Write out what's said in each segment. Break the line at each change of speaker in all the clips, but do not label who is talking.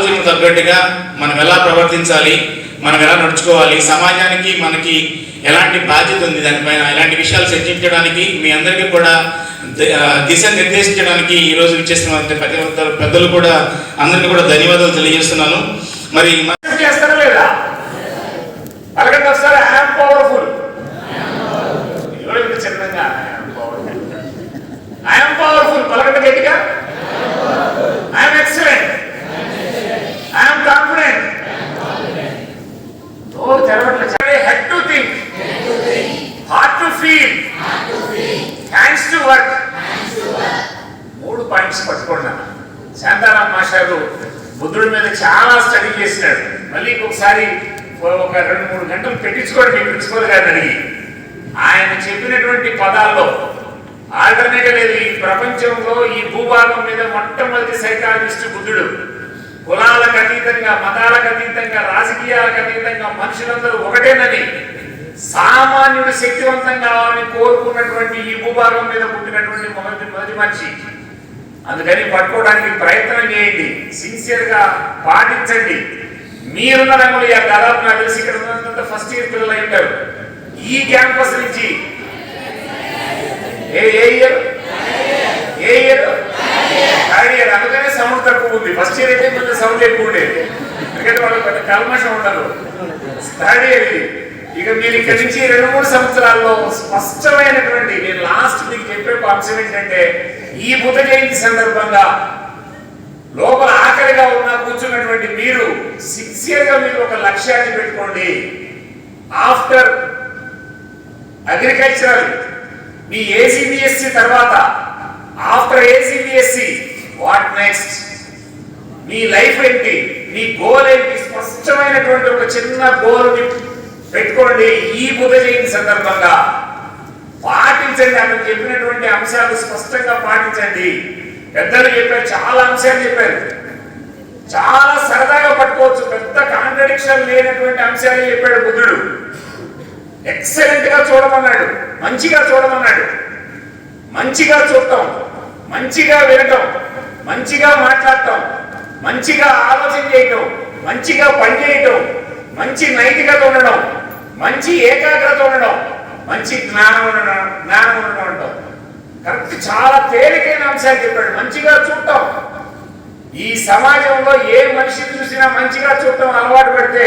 ఆలోచనకు తగ్గట్టుగా మనం ఎలా ప్రవర్తించాలి మనం ఎలా నడుచుకోవాలి సమాజానికి మనకి ఎలాంటి బాధ్యత ఉంది దానిపైన ఎలాంటి విషయాలు చర్చించడానికి మీ అందరికీ కూడా దిశ నిర్దేశించడానికి ఈరోజు ఇచ్చేసిన ఒక్కరు పెద్దలు కూడా అందరికీ కూడా ధన్యవాదాలు తెలియజేస్తున్నాను. మరి మ-
చేస్తారా లేదా? పలకండి ఒకసారి ఐఎమ్ పవర్ఫుల్ ఎవరికి చిన్నగా పవర్ఫుల్ పలకండి గట్టిగా I'm excellent I'm confident oh head to think heart to feel hands to work మూడు పాయింట్స్ పట్టుకున్నా. శాంతారాం మాస్టారు బుద్ధుడి మీద చాలా స్టడీ చేసినాడు. మళ్ళీ ఇంకొకసారి ఒక రెండు మూడు గంటలు పెట్టించుకోండి మీ ప్రిన్సిపల్ గారిని అడిగి. ఆయన చెప్పినటువంటి పదాల్లో ఆల్టర్నేటివ్ లేదు. ఈ ప్రపంచంలో ఈ భూభాగం మీద మొట్టమొదటి సైకాలజిస్ట్ బుద్ధుడు. కులాలకు అతీతంగా మతాలకు అతీతంగా రాజకీయాలకు అతీతంగా మనుషులందరూ ఒకటేనని సామాన్యుడు శక్తివంతం కావాలని కోరుకున్నటువంటి ఈ భూభాగం మీద పుట్టినటువంటి మొదటి మొదటి మనిషి. అందుకని పట్టుకోవడానికి ప్రయత్నం చేయండి. సిన్సియర్గా పాటించండి. మీరున్న రంగులు ఇక దాదాపు నాకు తెలిసి ఇక్కడ ఉన్నంత ఫస్ట్ ఇయర్ పిల్లలు అయి ఉంటారు. ఈ క్యాంపస్ నుంచి ఏ ఏ ఇయర్ ఏ ఇయర్ థర్డ్ ఇయర్ అందుకనే సౌండ్ తక్కువ ఉంది. ఫస్ట్ ఇయర్ అయితే కొంచెం సౌండ్ ఎక్కువ ఉండేది ఎందుకంటే వాళ్ళకి కల్మషం ఉండదు థర్డ్ ఇయర్ ఇది ఇక మీరు ఇక్కడ నుంచి రెండు మూడు సంవత్సరాల్లో స్పష్టమైనటువంటి నేను లాస్ట్ మీకు చెప్పే అంశం ఏంటంటే ఈ బుధ జయంతి సందర్భంగా లోపల ఆఖరిగా ఉన్న కూర్చున్నటువంటి మీరు సిన్సియర్గా మీరు ఒక లక్ష్యాన్ని పెట్టుకోండి. ఆఫ్టర్ అగ్రికల్చరల్ మీ ఏసీబిఎస్సి తర్వాత after AC BSc what next me life ఏంటి? మీ గోల్ ఏంటి? స్పష్టమైనటువంటి ఒక చిన్న గోల్ పెట్టుకోండి ఈ బుధ జయంతి సందర్భంగా. పాటించండి అతను చెప్పినటువంటి అంశాలు స్పష్టంగా పాటించండి. పెద్దలు చెప్పారు చాలా అంశాలు చెప్పారు. చాలా సరదాగా పట్టుకోవచ్చు పెద్ద కాంట్రడిక్షన్ లేనటువంటి అంశాలు చెప్పాడు బుద్ధుడు ఎక్సలెంట్గా చూడమన్నాడు మంచిగా చూడమన్నాడు. మంచిగా చూడటం. మంచిగా వినటం మంచిగా మాట్లాడటం మంచిగా ఆలోచన చేయటం మంచిగా పనిచేయటం మంచి నైతికత ఉండడం మంచి ఏకాగ్రత ఉండడం మంచి జ్ఞానం ఉండడం జ్ఞానం ఉండడం అంటాం. కరెక్ట్ చాలా తేలికైన అంశాలు చెప్పాడు. మంచిగా చూడటం. ఈ సమాజంలో ఏ మనిషిని చూసినా మంచిగా చూడటం అలవాటు పెడితే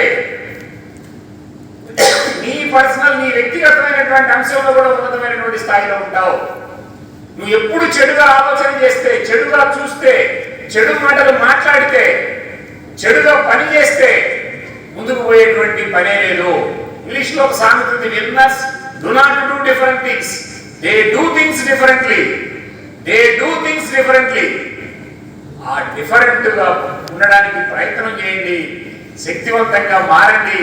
నీ పర్సనల్ నీ వ్యక్తిగతమైనటువంటి అంశంలో కూడా ఉన్నతమైనటువంటి స్థాయిలో ఉంటావు. నువ్వు ఎప్పుడు చెడుగా ఆలోచన చేస్తే చెడుగా చూస్తే చెడు మాటలు మాట్లాడితే చెడుగా పని చేస్తే ముందుకు పోయేటువంటి పనే లేదు. ఇంగ్లీష్లో ఒక సామెత winners do not do different things they do things differently they do things differently ఆ డిఫరెంట్గా ఉండడానికి ప్రయత్నం చేయండి. శక్తివంతంగా మారండి.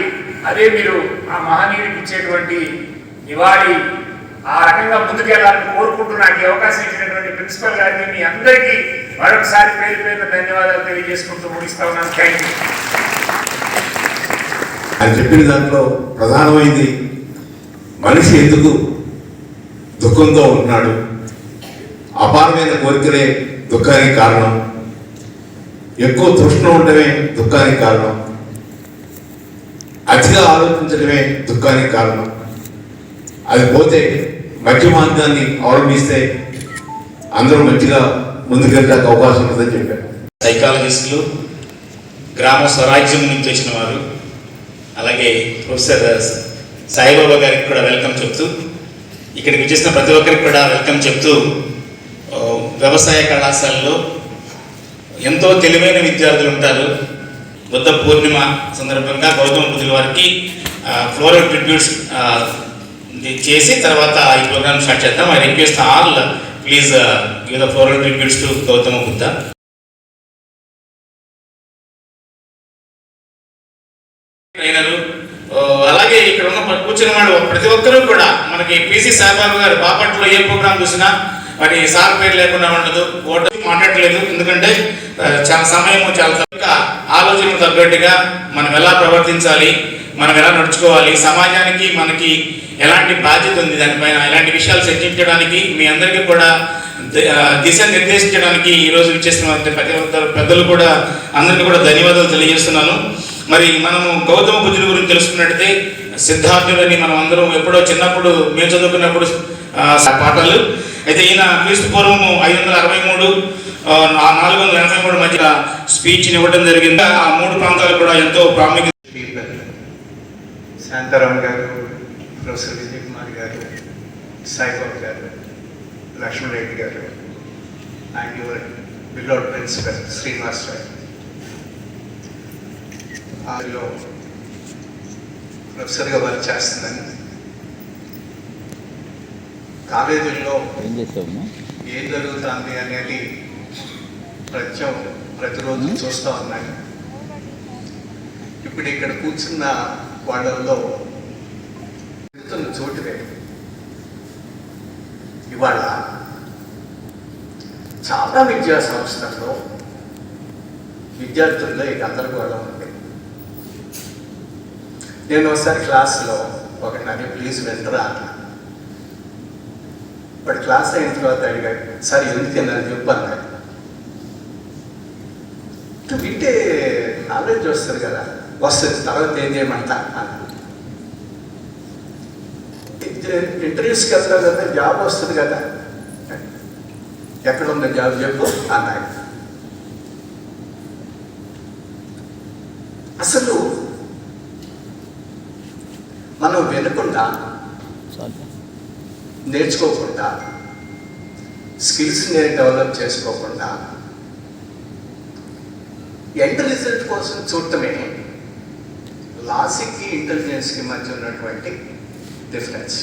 అదే మీరు ఆ మహనీయుడికి ఇచ్చేటువంటి నివాళి ఆ రకంగా ముందుకెళ్ళాలని కోరుకుంటూ నాకు ఈ అవకాశం ఇచ్చినటువంటి ప్రిన్సిపల్ గారికి మీ అందరికీ మరొకసారి పేరు పేరున ధన్యవాదాలు తెలియజేసుకుంటూ ముగిస్తా ఉన్నాను. థ్యాంక్ యూ
ఆయన చెప్పిన దాంట్లో ప్రధానమైంది మనిషి ఎందుకు దుఃఖంతో ఉంటున్నాడు అపారమైన కోరికలే దుఃఖానికి కారణం. ఎక్కువ తృష్ణ ఉండటమే దుఃఖానికి కారణం. అతిగా ఆలోచించడమే దుఃఖానికి కారణం. అది పోతే మధ్య మార్గాన్ని అవలంబిస్తే అందరూ మంచిగా ముందుకెళ్ళడానికి అవకాశం ఉందని చెప్పారు.
సైకాలజిస్టులు గ్రామ స్వరాజ్యం నుంచి వచ్చిన వారు అలాగే ప్రొఫెసర్ సాయిబాబా గారికి కూడా వెల్కమ్ చెప్తూ ఇక్కడికి వచ్చేసిన ప్రతి ఒక్కరికి కూడా వెల్కమ్ చెప్తూ వ్యవసాయ కళాశాలలో ఎంతో తెలివైన విద్యార్థులు ఉంటారు. బుద్ధ పూర్ణిమ సందర్భంగా గౌతమ బుద్ధుల వారికి ఫ్లోరల్ ట్రిబ్యూట్స్ చేసి తర్వాత ఈ ప్రోగ్రామ్ స్టార్ట్ చేద్దాం. I request all please give the floral tributes to Gautama Buddha. Trainer uh, అలాగే ఇక్కడ ఉన్న కూర్చున్న వాడు ప్రతి ఒక్కరూ కూడా మనకి పిసి సాయిబాబు గారు బాపట్లో ఏ ప్రోగ్రామ్ చూసినా మరి సార్ పేరు లేకుండా ఉండదు. ఓటర్ మాట్లాడలేదు. ఎందుకంటే చాలా సమయం చాలా తక్కువ. ఆలోచనకు తగ్గట్టుగా మనం ఎలా ప్రవర్తించాలి మనం ఎలా నడుచుకోవాలి సమాజానికి మనకి ఎలాంటి బాధ్యత ఉంది దానిపైన ఇలాంటి విషయాలు చర్చించడానికి మీ అందరికీ కూడా దిశ నిర్దేశించడానికి ఈరోజు రోజు ఇచ్చేస్తున్న ప్రతి ఒక్క పెద్దలు కూడా అందరికీ కూడా ధన్యవాదాలు తెలియజేస్తున్నాను. మరి మనము గౌతమ బుద్ధుడి గురించి తెలుసుకున్నట్టయితే సిద్ధార్థులని మనం అందరం ఎప్పుడో చిన్నప్పుడు మేము చదువుకున్నప్పుడు పాఠాలు అయితే ఈయన క్రీస్తు పూర్వము ఐదు వందల అరవై మూడు నాలుగు వందల ఎనభై మూడు మధ్య స్పీచ్ ఇవ్వడం జరిగింది. ఆ మూడు ప్రాంతాలు కూడా ఎంతో ప్రాముఖ్యత
శాంతారాం గారు ప్రొఫెసర్ విజయ్ కుమార్ గారు Saibabu garu Lakshmanareddy garu and your beloved principal Srinivas Rai. అందులో ప్రొఫెసర్గా వర్క్ చేస్తున్నాను కాలేజీల్లో
ఏం చేస్తాము
ఏం జరుగుతుంది అనేది ప్రత్యం ప్రతిరోజు చూస్తూ ఉన్నాను ఇప్పుడు ఇక్కడ కూర్చున్న వాళ్ళల్లో వెళ్తున్న చోటు వేరు ఇవాళ చాలా విద్యా సంస్థల్లో విద్యార్థుల్లో ఈ గందరగోళం ఉంది. నేను ఒకసారి క్లాస్లో ఒక నది ప్లీజ్ వెళ్తారా అన్నా. వాడు క్లాస్ అయిన తర్వాత అడిగాడు సార్ ఎందుకు నన్ను చెప్పాను వింటే నాలెడ్జ్ వస్తుంది కదా. వస్తుంది తర్వాత ఏం చేయమంటా? అన్నాడు. ఇంటర్వ్యూస్కి వెళ్తావు కదా జాబ్ వస్తుంది కదా. ఎక్కడ ఉందో జాబ్ చెప్పు అన్నాడు. అసలు మనం వినకుండా నేర్చుకోకుండా స్కిల్స్ నేను డెవలప్ చేసుకోకుండా ఎండ్ రిజల్ట్ కోసం చూడటమే లాజిక్కి ఇంటెలిజెన్స్కి మధ్య ఉన్నటువంటి డిఫరెన్స్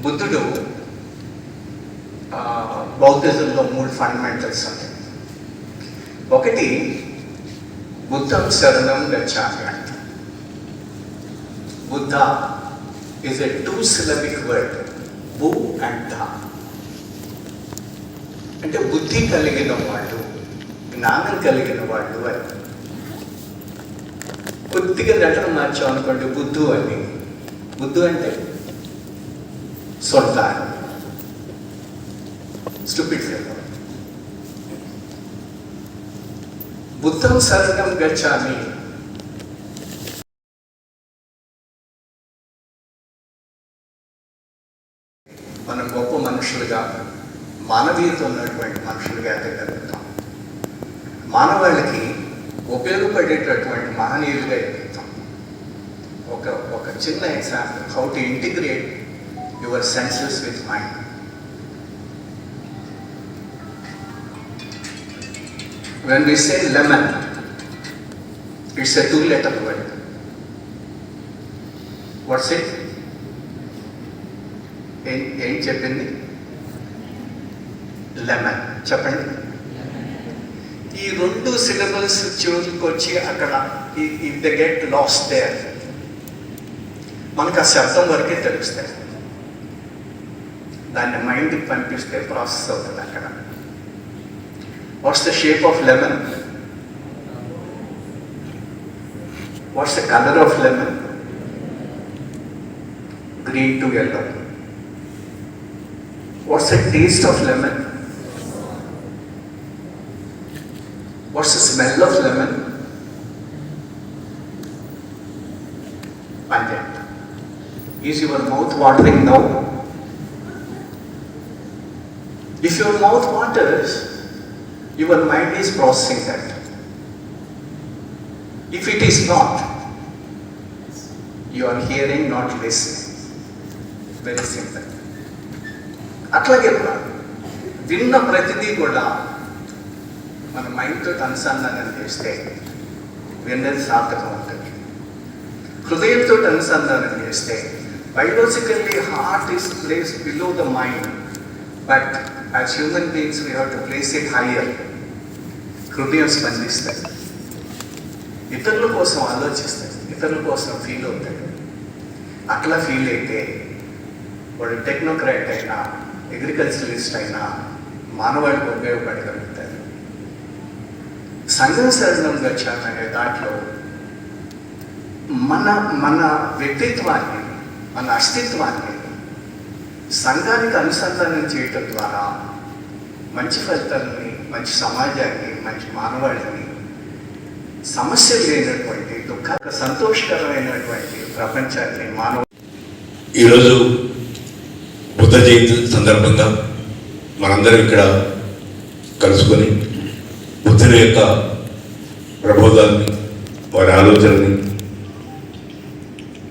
బుద్ధుడు బౌద్ధిజంలో మూడు ఫండమెంటల్స్ ఉంటాయి. ఒకటి బుద్ధం శరణం గచ్చామి Buddha is a two syllabic word bu and ధ అంటే బుద్ధి కలిగిన వాళ్ళు జ్ఞానం కలిగిన వాళ్ళు అని. కొద్దిగా లెటర్ మార్చాం అనుకోండి బుద్ధు అని. బుద్ధు అంటే సొంత స్టూపిడ్ బుద్ధం సరణం గచ్చామి. మనుషులుగా మానవీయత ఉన్నటువంటి మనుషులుగా ఎదగలుగుతాం మానవాళికి ఉపయోగపడేటటువంటి మహనీయులుగా ఎదుగుతాం ఒక ఒక చిన్న example how to integrate your senses with mind When we say lemon, it's a two-letter word. What's it? ఏం ఏం చెప్పింది లెమన్. చెప్పండి. ఈ రెండు సిలబల్స్ చివరికి వచ్చి అక్కడ if the get lost there మనకు ఆ శబ్దం వరకే తెలుస్తాయి. దాన్ని మైండ్కి పంపిస్తే ప్రాసెస్ అవుతుంది అక్కడ. What's the shape of lemon what's the colour of lemon green to yellow what's the taste of lemon smell of lemon? Pungent. Is your mouth watering now? If your mouth waters, your mind is processing that. If it is not, you are hearing, not listening. Very simple. అట్లాగే కూడా విన్న ప్రతిదీ కూడా మన మైండ్తో అనుసంధానం చేస్తే విన్నది సార్థకం ఉంటుంది హృదయంతో అనుసంధానం చేస్తే biologically heart is place below the mind but as human beings we have to place it higher హృదయం స్పందిస్తాయి. ఇతరుల కోసం ఆలోచిస్తాయి. ఇతరుల కోసం ఫీల్ అవుతాయి. అట్లా ఫీల్ అయితే వాడు టెక్నోక్రాట్ అయినా అగ్రికల్చరలిస్ట్ అయినా మానవాళికి ఉపయోగపడగలుగుతారు సంఘం శరణం గచ్చామనే దాంట్లో మన మన వ్యక్తిత్వాన్ని మన అస్తిత్వాన్ని సంఘానికి అనుసంధానం చేయటం ద్వారా మంచి ఫలితాలని మంచి సమాజాన్ని మంచి మానవాళిని సమస్యలు లేనటువంటి దుఃఖ సంతోషకరమైనటువంటి ప్రపంచాన్ని మానవ
ఈరోజు బుద్ధ జయంతి సందర్భంగా మనందరం ఇక్కడ కలుసుకొని బుద్ధుని యొక్క ప్రబోధాన్ని వారి ఆలోచనని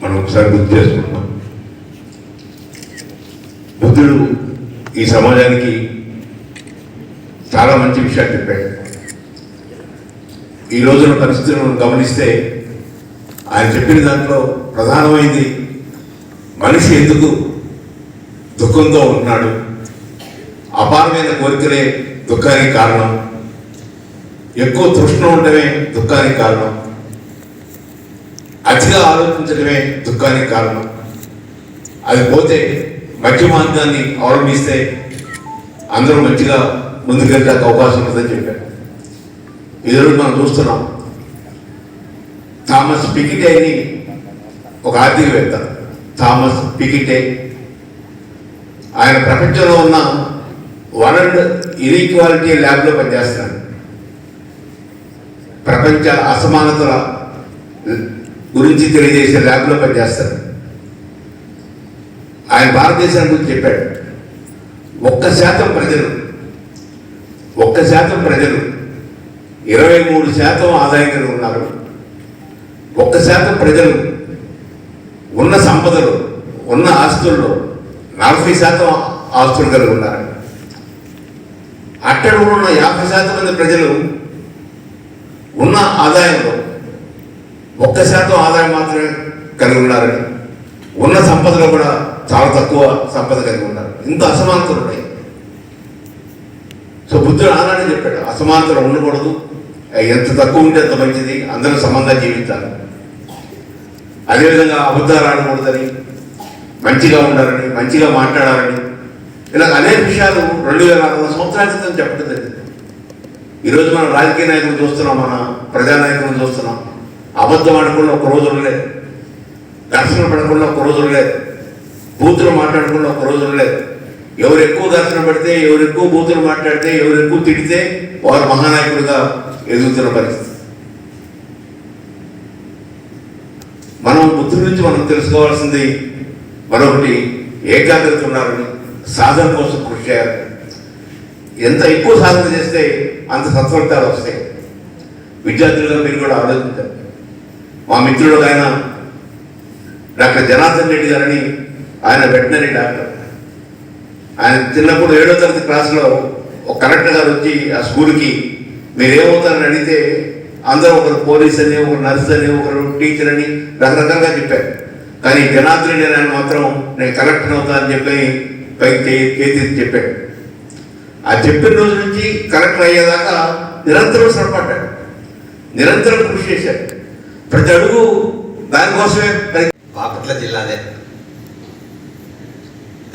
మనం ఒకసారి గుర్తు చేసుకుంటున్నాం బుద్ధుడు ఈ సమాజానికి చాలా మంచి విషయాలు చెప్పాడు. ఈ రోజున పరిస్థితులను గమనిస్తే ఆయన చెప్పిన దాంట్లో ప్రధానమైంది మనిషి ఎందుకు దుఃఖంతో ఉన్నాడు? అపారమైన కోరికలే దుఃఖానికి కారణం. ఎక్కువ తృష్ణ ఉండడమే దుఃఖానికి కారణం. అతిగా ఆలోచించడమే దుఃఖానికి కారణం. అది పోతే మధ్య మార్గాన్ని అవలంబిస్తే అందరూ మంచిగా ముందుకెళ్ళడానికి అవకాశం ఉందని చెప్పారు. ఈరోజు మనం చూస్తున్నాం. థామస్ పికిటే అని ఒక ఆర్థికవేత్త. Thomas Piketty. ఆయన ప్రపంచంలో ఉన్న వరల్డ్ ఇన్ఈక్వాలిటీ ల్యాబ్లో పనిచేస్తున్నాడు. ప్రపంచ అసమానతల గురించి తెలియజేసే ల్యాబ్లో పనిచేస్తారు. ఆయన భారతదేశం గురించి చెప్పాడు. ఒక్క శాతం ప్రజలు ఒక్క శాతం ప్రజలు ఇరవై మూడు శాతం ఆదాయం కలిగి ఉన్నారు. ఒక్క శాతం ప్రజలు ఉన్న సంపదలు ఉన్న ఆస్తుల్లో నలభై శాతం ఆస్తులు కలిగి ఉన్నారు. అక్కడ ఉన్న యాభై శాతం మంది ప్రజలు ఉన్న ఆదాయంలో ఒక్క శాతం ఆదాయం మాత్రమే కలిగి ఉన్నారని ఉన్న సంపదలో కూడా చాలా తక్కువ సంపద కలిగి ఉన్నారు. ఇంత అసమానతలు ఉన్నాయి. సో బుద్ధుడు ఆనాడే చెప్పాడు అసమానతలు ఉండకూడదు. ఎంత తక్కువ ఉంటే అంత మంచిది. అందరూ సమంగా జీవించాలి అదేవిధంగా అబద్ధాలు ఆడకూడదని మంచిగా ఉండాలని మంచిగా మాట్లాడాలని ఇలా అనేక విషయాలు రెండు వేల అరవై సంవత్సరాల క్రితం చెప్పడం జరిగింది. ఈరోజు మనం రాజకీయ నాయకులు చూస్తున్నాం మన ప్రజానాయకులను చూస్తున్నాం. అబద్ధం ఆడకుండా ఒక రోజు లేదు ఘర్షణ పడకుండా ఒక రోజు లేదు బూతులు మాట్లాడకుండా ఒక రోజు లేదు ఎవరు ఎక్కువ ఘర్షణ పడితే ఎవరు ఎక్కువ బూతులు మాట్లాడితే ఎవరు ఎక్కువ తిడితే వారు మహానాయకుడిగా ఎదుగుతున్న పరిస్థితి. మనం బుద్ధి నుంచి మనం తెలుసుకోవాల్సింది మరొకటి ఏకాగ్రత ఉన్నారని సాధన కోసం కృషి చేయాలి. ఎంత ఎక్కువ సాధన చేస్తే అంత సత్ఫలితాలు వస్తాయి. విద్యార్థులుగా మీరు కూడా ఆలోచించారు మా మిత్రుడు ఆయన డాక్టర్ జనార్దన్ రెడ్డి గారని ఆయన వెటనరీ డాక్టర్. ఆయన చిన్నప్పుడు ఏడో తరగతి క్లాస్లో ఒక కలెక్టర్ గారు వచ్చి ఆ స్కూల్కి మీరేమవుతారని అడిగితే అందరూ ఒకరు పోలీస్ అని ఒకరు నర్స్ అని ఒకరు టీచర్ అని రకరకాలుగా చెప్పారు. కానీ జనార్దన్ రెడ్డి ఆయన మాత్రం నేను కలెక్టర్ అవుతానని చెప్పి పైకి చేతి చెప్పాడు. ఆ చెప్పిన రోజు నుంచి కలెక్టర్ అయ్యేదాకా నిరంతరం శ్రమపడ్డాడు. నిరంతరం కృషి చేశాడు. ప్రతి అడుగు దానికోసమే
బాపట్ల జిల్లాదే.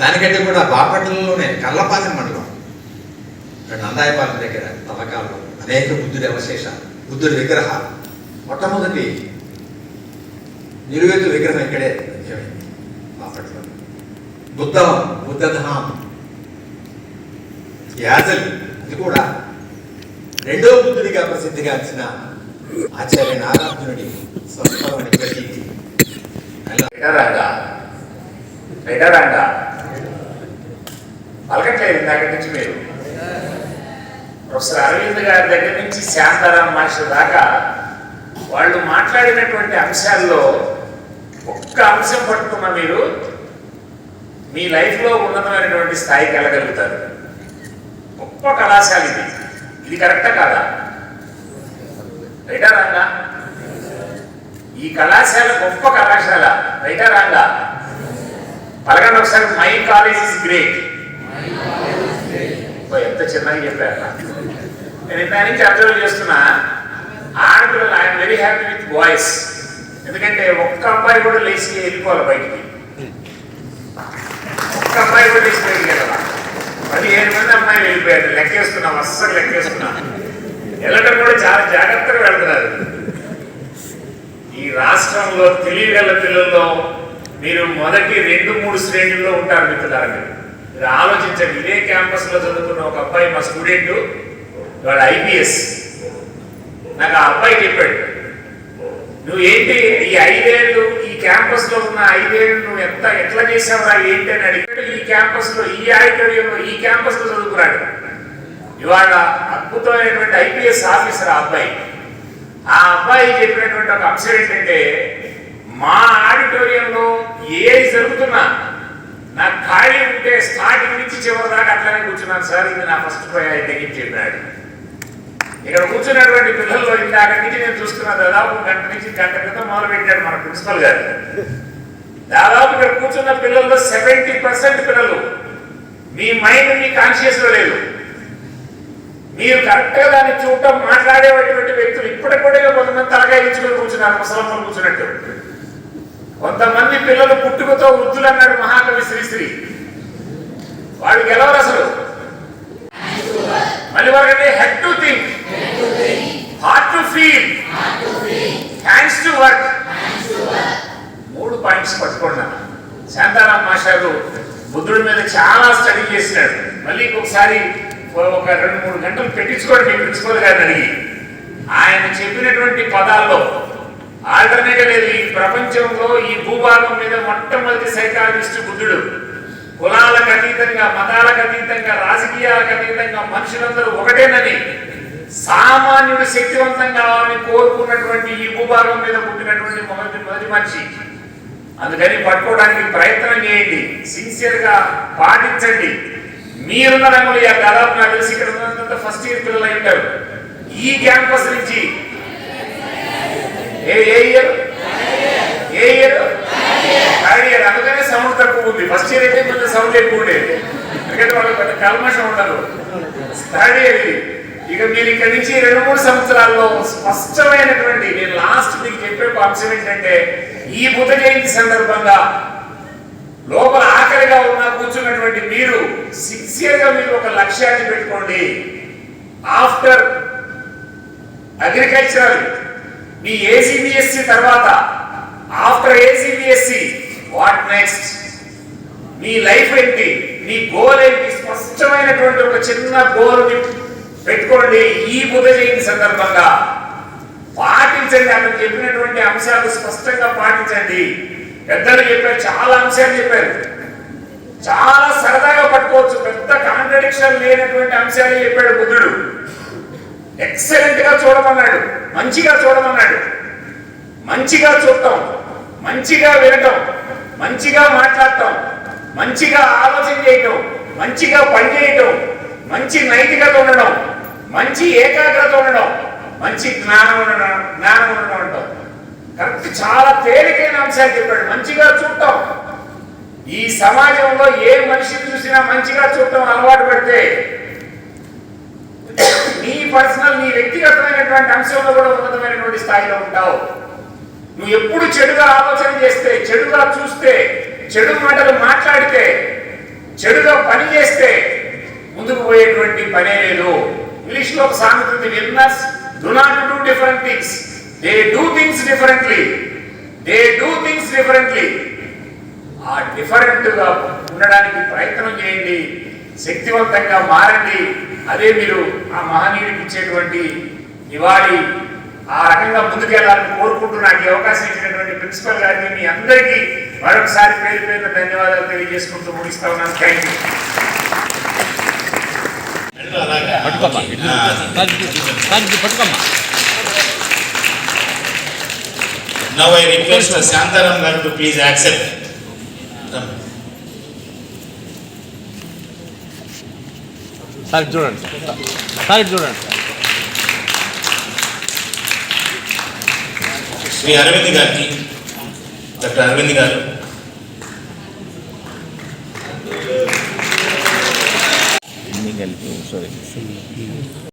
దానికంటే కూడా బాపట్లలోనే కళ్ళపాలెం మండలం. రెండు నందాయపాలెం దగ్గర తవ్వకాలు అనేక బుద్ధుడి అవశేషాలు బుద్ధుడి విగ్రహాలు. మొట్టమొదటి నిలువెత్తు విగ్రహం ఇక్కడే బాపట్ల. బుద్ధం బుద్ధధామం. యాజలి. ఇది కూడా రెండో బుద్ధుడిగా ప్రసిద్ధిగాంచిన ఆచార్య నాగార్జునుడి స్వస్థలమని ప్రతీతి.
పలకట్లేదు ఇందాక నుంచి మీరు. ప్రొఫెసర్ అరవింద్ గారి దగ్గర నుంచి శాంతారాం మాస్టర్ దాకా వాళ్ళు మాట్లాడినటువంటి అంశాల్లో ఒక్క అంశం పట్టుకున్న మీరు మీ లైఫ్లో ఉన్నతమైనటువంటి స్థాయికి వెళ్ళగలుగుతారు. గొప్ప కళాశాల ఇది ఇది కరెక్టా కాదా? రైటా రాంగా ఈ కళాశాల గొప్ప కళాశాల. రైటా రాంగా పలకండి ఒకసారి మై కాలేజ్ ఇస్ గ్రేట్. ఎంత చిన్నగా చెప్పారు. నేను ఇంత నుంచి అబ్జర్వ్ చేస్తున్నా. ఆడపిల్లలు I'm very happy with boys ఎందుకంటే ఒక్క అబ్బాయి కూడా లేచి వెళ్ళిపోవాలి బయటికి. ఒక్క అబ్బాయి కూడా లేచి బయటికి పదిహేను మంది అమ్మాయిలు వెళ్ళిపోయారు. లెక్కేస్తున్నాం అస్సలు లెక్కేస్తున్నాం వెళ్ళటం కూడా చాలా జాగ్రత్తగా వెళ్తున్నారు. ఈ రాష్ట్రంలో తెలియగల పిల్లల్లో మీరు మొదటి రెండు మూడు శ్రేణుల్లో ఉంటారు మిత్రులారా మీరు. మీరు ఆలోచించండి. ఇదే క్యాంపస్లో చదువుకున్న ఒక అబ్బాయి మా స్టూడెంట్ వాడు ఐపీఎస్. నాకు ఆ అబ్బాయి చెప్పాడు. నువ్వు ఏంటి ఈ ఐదేళ్ళు ఈ క్యాంపస్లో ఉన్న ఐదేళ్ళు నువ్వు ఎంత ఎట్లా చేసావురా ఏంటి అని అడిగాడు. ఈ క్యాంపస్లో ఈ ఆడిటోరియంలో ఈ క్యాంపస్లో చదువుకున్నాడు. ఇవాళ అద్భుతమైనటువంటి ఐపీఎస్ ఆఫీసర్ ఆ అబ్బాయి. ఆ అబ్బాయి చెప్పినటువంటి ఒక అంశం ఏంటంటే మా ఆడిటోరియంలో ఏది జరుగుతున్నా నాకు ఖాళీ ఉంటే స్టార్టింగ్ నుంచి చివరి దాకా అట్లానే కూర్చున్నాను సార్. ఇది నా ఫస్ట్ ప్రయారిటీ అని చెప్పినాడు. ఇక్కడ కూర్చున్నటువంటి పిల్లల్లో ఇందాక నుంచి నేను చూస్తున్నా దాదాపు గంట నుంచి గంట క్రితం మొదలు పెట్టాడు మన ప్రిన్సిపల్ గారు. దాదాపు ఇక్కడ కూర్చున్న పిల్లల్లో సెవెంటీ పర్సెంట్ పిల్లలు మీ మైండ్ మీ కాన్షియస్లో లేదు. మీరు కరెక్ట్గా దాన్ని చూడటం మాట్లాడేటువంటి వ్యక్తులు ఇప్పటికి కూడా కొంతమంది తలకాయ ఇచ్చుకొని కూర్చున్నారు ముసలమ్మలు కూర్చున్నట్టు. కొంతమంది పిల్లలు పుట్టుకతో వృద్ధులు అన్నాడు మహాకవి శ్రీశ్రీ. వాళ్ళు గెలవరు అసలు. మళ్ళీ వాళ్ళకి head to think heart to feel hands to work మూడు పాయింట్స్ పట్టుకున్నా. శాంతారాం మాస్టారు బుద్ధుడి మీద చాలా స్టడీ చేసినాడు. మళ్ళీ ఇంకొకసారి ఒక రెండు మూడు గంటలు పెట్టించుకోండి మీ ప్రిన్సిపల్ గారిని అడిగి. ఆయన చెప్పినటువంటి పదాల్లో ఆల్టర్నేటివ్ లేదు ఈ ప్రపంచంలో ఈ భూభాగం మీద మొట్టమొదటి సైకాలజిస్ట్ బుద్ధుడు. కులాలకు అతీతంగా మతాలకు అతీతంగా రాజకీయాలకు అతీతంగా మనుషులందరూ ఒకటేనని సామాన్యుడు శక్తివంతం కావాలని కోరుకున్నటువంటి ఈ భూభాగం మీద పుట్టినటువంటి మొదటి మొదటి మనిషి. అందుకని పట్టుకోవడానికి ప్రయత్నం చేయండి. సిన్సియర్గా పాటించండి. మీరున్న రంగులు ఇక దాదాపు నాకు తెలిసి ఇక్కడ ఉన్నంత ఫస్ట్ ఇయర్ పిల్లలు అయి ఉంటారు. ఈ క్యాంపస్ నుంచి a a year a year third year అందుకనే సౌండ్ తక్కువ ఉంది. ఫస్ట్ ఇయర్ అయితే కొంచెం సౌండ్ ఎక్కువ ఉండేది. ఎందుకంటే వాళ్ళు పెద్ద కల్మషం ఉండరు. థర్డ్ ఇయర్ ఇది. ఇక మీరు ఇక్కడి నుంచి రెండు మూడు సంవత్సరాల్లో స్పష్టమైనటువంటి నేను లాస్ట్ మీకు చెప్పే అంశం ఏంటంటే ఈ బుద్ధ జయంతి సందర్భంగా లోపల ఆకలిగా ఉన్న కూర్చున్నటువంటి మీరు సిన్సియర్గా మీరు ఒక లక్ష్యాన్ని పెట్టుకోండి. ఆఫ్టర్ అగ్రికల్చరల్ మీ ఏసీబీఎస్సి తర్వాత ఆఫ్టర్ ఏసీబీఎస్సి వాట్ నెక్స్ట్ మీ లైఫ్ ఏంటి? మీ గోల్ ఏంటి? స్పష్టమైనటువంటి ఒక చిన్న గోల్ పెట్టుకోండి. ఈ బుధ జయంతి సందర్భంగా పాటించండి. అక్కడ చెప్పినటువంటి అంశాలు స్పష్టంగా పాటించండి. పెద్దలు చెప్పారు చాలా అంశాలు చెప్పారు. చాలా సరదాగా పట్టుకోవచ్చు. పెద్ద కాంట్రడిక్షన్ లేనటువంటి అంశాలు చెప్పాడు బుద్ధుడు. ఎక్సలెంట్గా చూడమన్నాడు. మంచిగా చూడమన్నాడు. మంచిగా చూడటం మంచిగా వినటం. మంచిగా మాట్లాడటం. మంచిగా ఆలోచన చేయటం. మంచిగా పనిచేయటం మంచి నైతికత ఉండడం మంచి ఏకాగ్రత ఉండడం మంచి జ్ఞానం ఉండడం జ్ఞానం ఉండడం అంటాం కరెక్ట్ చాలా తేలికైన అంశాలు చెప్పాడు. మంచిగా చూడటం. ఈ సమాజంలో ఏ మనిషి చూసినా మంచిగా చూడటం అలవాటు పడితే నీ పర్సనల్ నీ వ్యక్తిగతమైనటువంటి అంశంలో కూడా ఉన్నతమైనటువంటి స్థాయిలో ఉంటావు. నువ్వు ఎప్పుడు చెడుగా ఆలోచన చేస్తే చెడుగా చూస్తే చెడు మాటలు మాట్లాడితే చెడుగా పని చేస్తే ముందుకు పోయేటువంటి పనే లేదు. ఇంగ్లీష్లో ఒక సామెత ఉంది winners do not do different things they do things differently they do things differently ఆ డిఫరెంట్గా ఉండడానికి ప్రయత్నం చేయండి శక్తివంతంగా మారండి. అదే మీరు ఆ మహనీయుడికి ఇచ్చేటువంటి నివాళి ఆ రకంగా ముందుకెళ్ళాలని కోరుకుంటూ నాకు అవకాశం ఇచ్చినటువంటి ప్రిన్సిపల్ గారికి మీ అందరికీ మరొకసారి పేరు పేరున ధన్యవాదాలు తెలియజేసుకుంటూ ముగిస్తా ఉన్నాను. థ్యాంక్ యూ
పట్టుకోమ్మా. పట్టుకోమ్మా.
Now I request Shantaram garu to please accept.
Sir చూడండి. సార్ చూడండి.
శ్రీ అరవింద్ గారికి డాక్టర్ అరవింద్ గారు
అన్నీ కలిపి సారీ